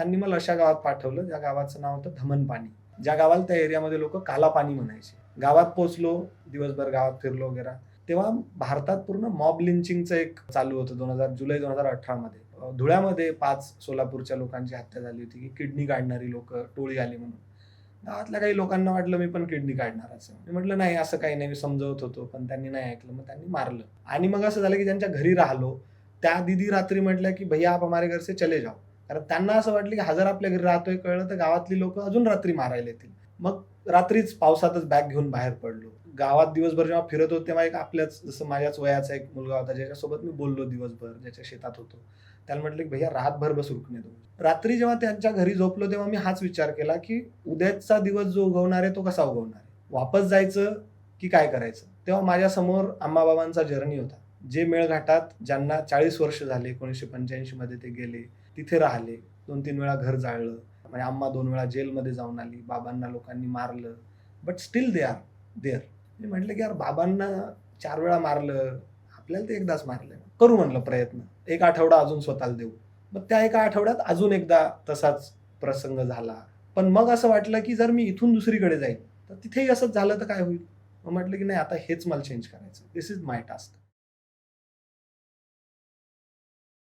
त्यांनी मला अशा गावात पाठवलं ज्या गावाचं नाव होतं धमनपाणी ज्या गावाला त्या एरियामध्ये लोक काला पाणी म्हणायचे. गावात पोचलो दिवसभर गावात फिरलो वगैरे. तेव्हा भारतात पूर्ण मॉब लिंचिंगचं एक चालू होतं दोन हजार जुलै दोन हजार अठरामध्ये. धुळ्यामध्ये पाच सोलापूरच्या लोकांची हत्या झाली होती की किडनी काढणारी लोक टोळी आली म्हणून. गावातल्या काही लोकांना वाटलं मी पण किडनी काढणार असं. मी म्हटलं नाही असं काही नाही मी समजवत होतो पण त्यांनी नाही ऐकलं. मग त्यांनी मारलं. आणि मग असं झालं की त्यांच्या घरी राहिलो त्या दिदी रात्री म्हटल्या की भैया आप हमारे घर से चले जाओ. कारण त्यांना असं वाटलं की हजार आपल्या घरी राहतोय कळलं तर गावातली लोक अजून रात्री मारायला येतील. मग रात्रीच पावसातच बॅग घेऊन बाहेर पडलो. गावात दिवसभर जेव्हा फिरत होतो तेव्हा एक आपल्याच जसं माझ्याच वयाचा एक मुलगा होता ज्याच्यासोबत मी बोललो दिवसभर ज्याच्या शेतात होतो. त्याला म्हटलं की भैया रातभर बस रुकणे तो रात्री जेव्हा त्यांच्या घरी झोपलो तेव्हा मी हाच विचार केला की उद्याचा दिवस जो उगवणार आहे तो कसा उगवणार आहे? वापस जायचं की काय करायचं? तेव्हा माझ्यासमोर आम्माबाबांचा जर्नी होता. जे मेळघाटात ज्यांना चाळीस वर्ष झाले एकोणीसशे पंच्याऐंशीमध्ये ते गेले तिथे राहिले. दोन तीन वेळा घर जाळलं. म्हणजे आम्हा दोन वेळा जेलमध्ये जाऊन आली. बाबांना लोकांनी मारलं. But still they are there मी म्हटलं की यार बाबांना चार वेळा मारलं. आपल्याला ते एकदाच मारलं करू म्हणलं प्रयत्न. एक आठवडा अजून स्वतःला देऊ. मग त्या एका आठवड्यात अजून एकदा तसाच प्रसंग झाला. पण मग असं वाटलं की जर मी इथून दुसरीकडे जाईन तर तिथेही असंच झालं तर काय होईल? मग म्हटलं की नाही आता हेच मला चेंज करायचं दिस इज माय टास्क